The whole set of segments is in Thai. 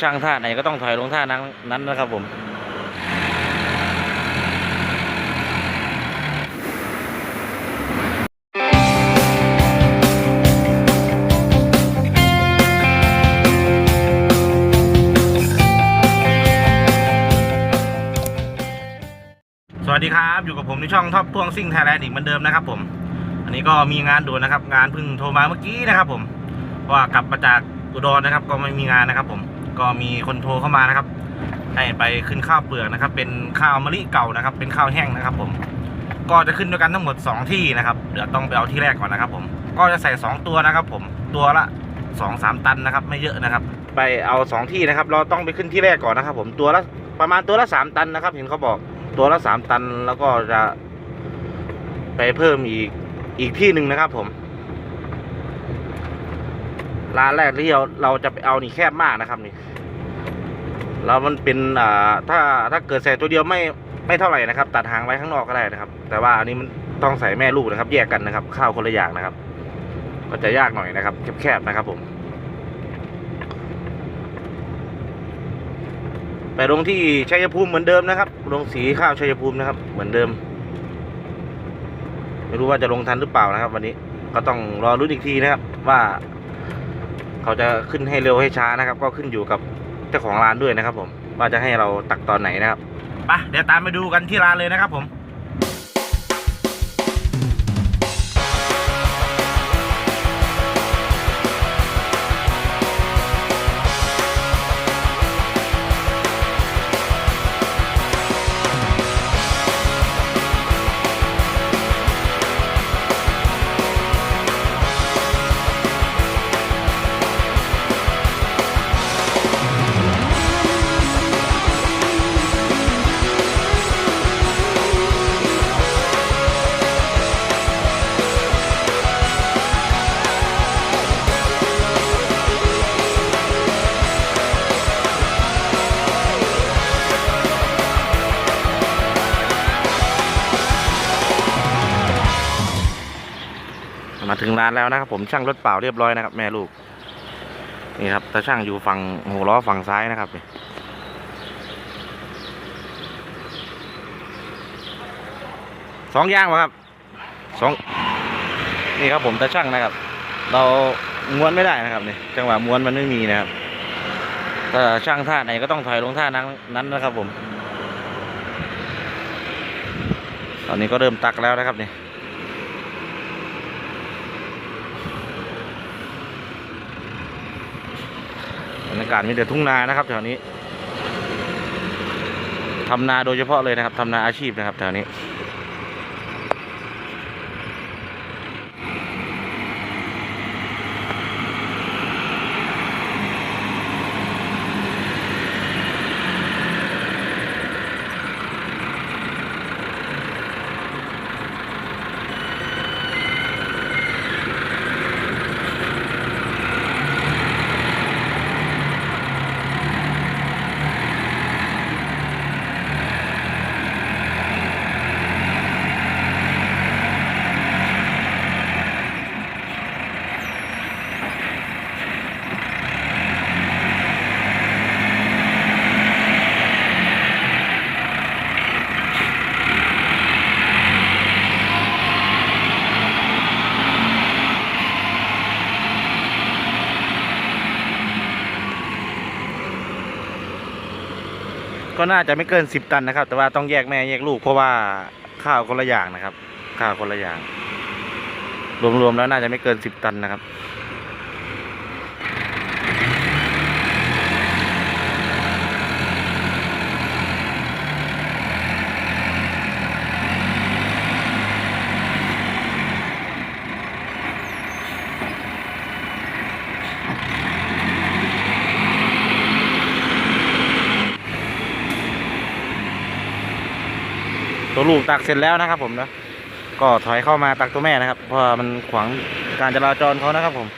ช่างท่าไหนก็ต้องถอยลงท่านั้นนั้นนะครับผมสวัสดีครับ อยู่กับผมในช่องท็อปพ่วงซิ่งไทยแลนด์อีกเหมือนเดิมนะครับผม อันนี้ก็มีงานด่วนนะครับ งานเพิ่งโทรมาเมื่อกี้นะครับผมว่ากลับมาจากอุดรนะครับ ก็ไม่มีงานนะครับผม ก็มีคนโทรเข้ามานะครับ ให้ไปขึ้นข้าวเปลือกนะครับ เป็นข้าวมะลิเก่านะครับ เป็นข้าวแห้งนะครับ ผม ก็จะขึ้นด้วยกันทั้งหมด 2 ที่นะครับ เดี๋ยวต้องไปเอาที่แรกก่อนนะครับ ผม ก็จะใส่ 2 ตัวนะครับ ผม ตัวละ2อสามตันนะครับ ไม่เยอะนะครับ ไปเอา2ที่นะครับ เราต้องไปขึ้นที่แรกก่อนนะครับ ผมตัวละประมาณตัวละ3ตันนะครับ เห็นเขาบอกตัวละ3ตันแล้วก็จะไปเพิ่มอีกอีกที่หนึ่งนะครับ ผม ร้านแรกที่เราเราจะไปเอานี่แคบมากนะครับนี่แล้วมันเป็นอ่าถ้าถ้าเกิดใส่ตัวเดียวไม่ไม่เท่าไหร่นะครับ ตัดหางไว้ข้างนอกก็ได้นะครับ แต่ว่าอันนี้มันต้องใส่แม่ลูกนะครับ แยกกันนะครับ ข้าวคนละอย่างนะครับ ก็จะยากหน่อยนะครับแคบๆนะครับผม ไปลงที่ชัยภูมิเหมือนเดิมนะครับ ลงสีข้าวชัยภูมินะครับ เหมือนเดิม ไม่รู้ว่าจะลงทันหรือเปล่านะครับ วันนี้ก็ต้องรอรุ้นอีกทีนะครับ ว่า เขาจะขึ้นให้เร็วให้ช้านะครับ ก็ขึ้นอยู่กับเจ้าของร้านด้วยนะครับ ผมว่าจะให้เราตักตอนไหนนะครับไปเดี๋ยวตามไปดูกันที่ร้านเลยนะครับผม งร้านแล้วนะครับ ผมช่างรถเปล่าเรียบร้อยนะครับ แม่ลูก นี่ครับตาช่างอยู่ฝั่งหัวล้อฝั่งซ้ายนะครับนี่สองอย่างวะครับสองนี่ครับผมตาช่างนะครับ เราม้วนไม่ได้นะครับนี่จังหวะม้วนมันไม่มีนะครับถ้าช่างท่าไหนก็ต้องถอยลงท่านั้นนั้นนะครับผม ตอนนี้ก็เริ่มตักแล้วนะครับนี่ รรยากาศมีแต่ทุ่งนานะครับแถวนี้ทำนาโดยเฉพาะเลยนะครับทำนาอาชีพนะครับแถวนี้ ก็น่าจะไม่เกินสิบตันนะครับ แต่ว่าต้องแยกแม่แยกลูกเพราะว่าข้าวคนละอย่างนะครับ ข้าวคนละอย่าง รวมๆแล้วน่าจะไม่เกินสิบตันนะครับ ลูกตักเสร็จแล้วนะครับ ผมนะก็ถอยเข้ามาตักตัวแม่นะครับ เพราะมันขวางการจราจรเขานะครับผม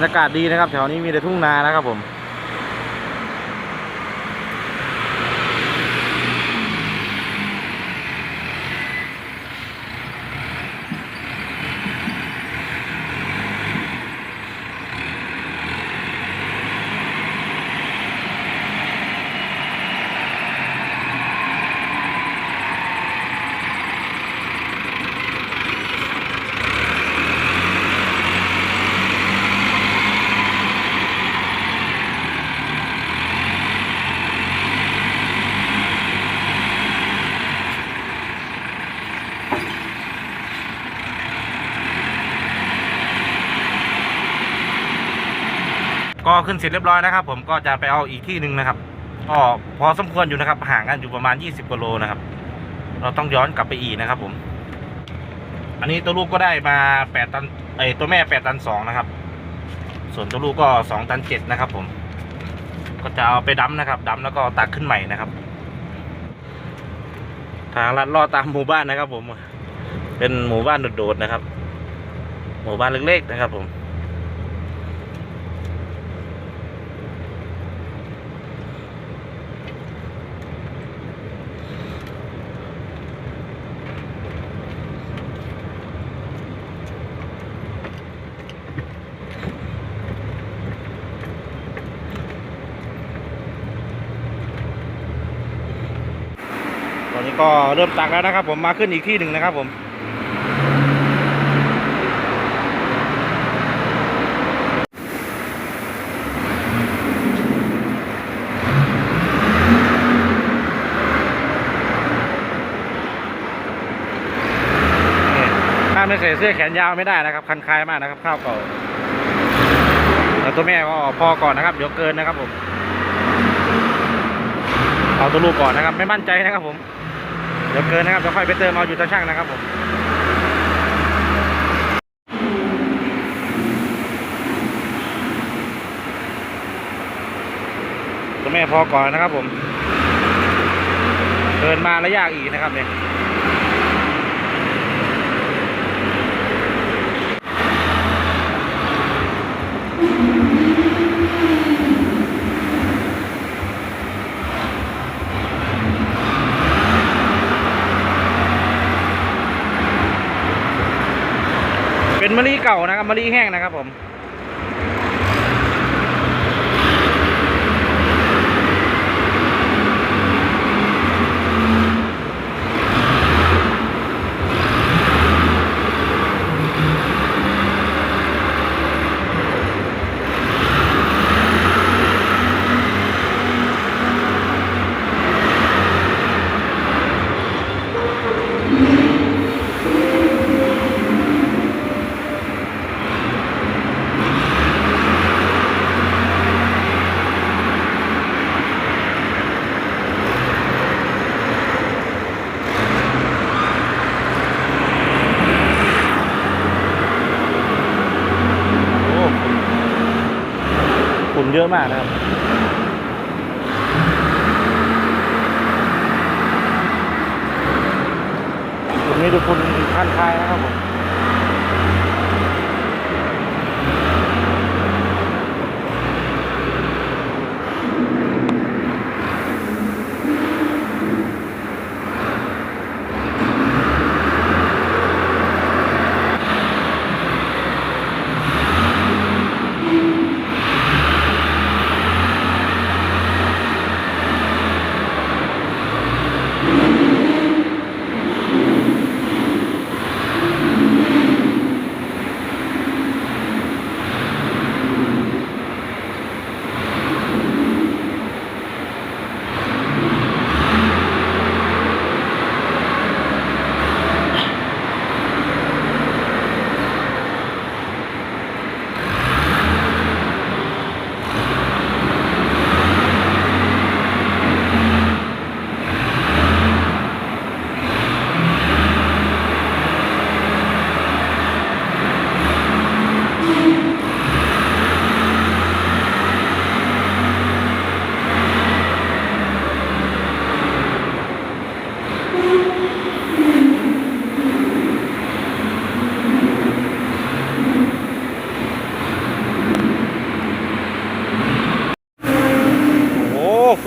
รรยากาศดีนะครับ แถวนี้มีแต่ทุ่งนานะครับผม ขึ้นเสร็จเรียบร้อยนะครับ ผมก็จะไปเอาอีกที่หนึ่งนะครับก็พอสมควรอยู่นะครับ ห่างกันอยู่ประมาณ 20กิโลนะครับ เราต้องย้อนกลับไปอีกนะครับ ผม อันนี้ตัวลูกก็ได้มา8ตันไอตัวแม่8ตัน2นะครับ ส่วนตัวลูกก็2ตัน7นะครับ ผม ก็จะเอาไปดั้มนะครับดั้มแล้วก็ตักขึ้นใหม่นะครับ ทางลัดลอดตามหมู่บ้านนะครับ ผม เป็นหมู่บ้านโดดๆนะครับ หมู่บ้านเล็กๆนะครับ ผม ก็เริ่มตักแล้วนะครับ ผมมาขึ้นอีกที่หนึ่งนะครับ ผมนี่ถ้าไม่ใส่เสื้อแขนยาวไม่ได้นะครับ คันคายมากนะครับ ข้าวเก่าแล้วตัวแม่ก็พอก่อนนะครับ เดี๋ยวเกินนะครับผมเอาตัวลูกก่อนนะครับ ไม่มั่นใจนะครับผม เดี๋ยวเกินนะครับเดี๋ยวค่อยไปเติมเอาอยู่ตาช่างนะครับผมตัวแม่พอก่อนนะครับผมเดินมาแล้วยากอีกนะครับเนี่ย เป็นมะลิเก่านะครับมะลิแห้งนะครับผม เยอะมากนะครับ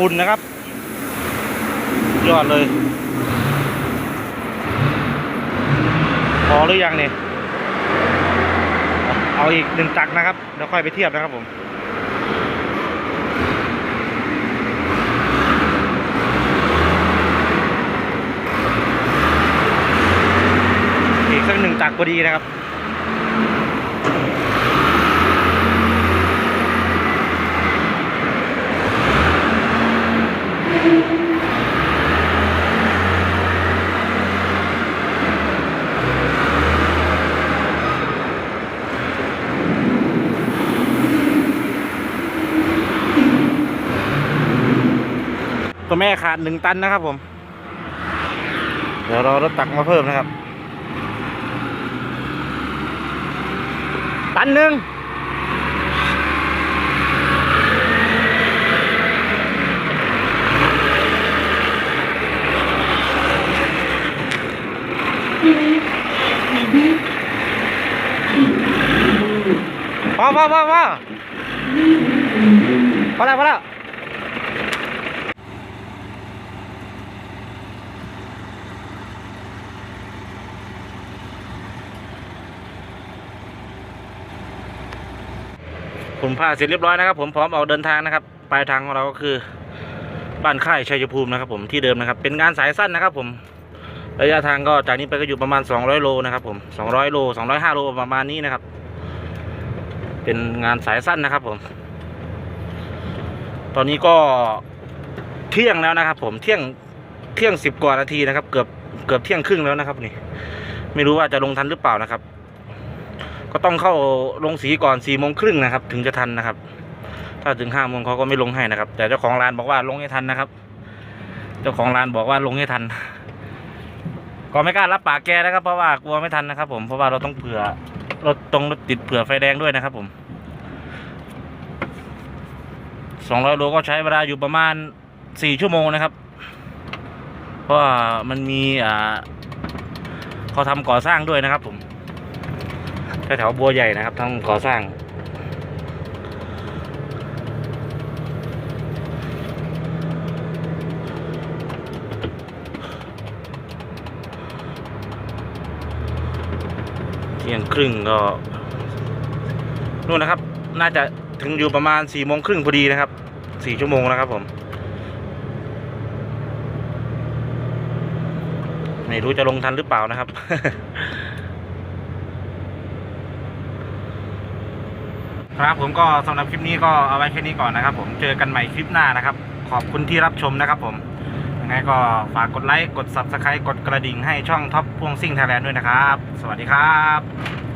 ุ่นนะครับ ยอดเลย พอหรือยังเนี่ยเอาอีกหนึ่งจักรนะครับเดี๋ยวค่อยไปเทียบนะครับผมอีกสักหนึ่งจักรพอดีนะครับ ม่ขาดหนึ่งตันนะครับผม เดี๋ยวเรารถตักมาเพิ่มนะครับ ตันหนึ่งพอพอพอพอพอแล้วพอแล้ว ผมพาเสร็จเรียบร้อยนะครับ ผมพร้อมออกเดินทางนะครับปลายทางของเราก็คือบ้านค่ายชัยภูมินะครับ ผมที่เดิมนะครับ เป็นงานสายสั้นนะครับ ผมระยะทางก็จากนี้ไปก็อยู่ประมาณ 200 โลนะครับผม200 โล 205 โลประมาณนี้นะครับ เป็นงานสายสั้นนะครับ ผม ตอนนี้ก็เที่ยงแล้วนะครับ ผมเที่ยงเที่ยงสิบกว่านาทีนะครับ เกือบเกือบเที่ยงครึ่งแล้วนะครับ นี่ ไม่รู้ว่าจะลงทันหรือเปล่านะครับ ก็ต้องเข้าลงสีก่อนสี่โมงครึ่งนะครับ ถึงจะทันนะครับ ถ้าถึงห้าโมงเขาก็ไม่ลงให้นะครับ แต่เจ้าของร้านบอกว่าลงให้ทันนะครับ เจ้าของร้านบอกว่าลงให้ทัน ก็ไม่กล้ารับปากแกนะครับ เพราะว่ากลัวไม่ทันนะครับ ผมเพราะว่าเราต้องเผื่อรถตรงรถติดเผื่อไฟแดงด้วยนะครับ ผมสองร้อยโลก็ใช้เวลาอยู่ประมาณสี่ชั่วโมงนะครับ เพราะมันมีอ่าเขาทำก่อสร้างด้วยนะครับผม แถวบัวใหญ่นะครับทั้งก่อสร้าง เที่ยงครึ่งก็นู่นนะครับ น่าจะถึงอยู่ประมาณสี่โมงครึ่งพอดีนะครับสี่ชั่วโมงนะครับผมไม่รู้จะลงทันหรือเปล่านะครับ ครับผมก็สำหรับคลิปนี้ก็เอาไว้แค่นี้ก่อนนะครับ ผมเจอกันใหม่คลิปหน้านะครับ ขอบคุณที่รับชมนะครับ ผมยังไงก็ฝากกดไลค์กด subscribe กดกระดิ่งให้ช่องท็อปพวงซิ่งไทยแลนด์ด้วยนะครับ สวัสดีครับ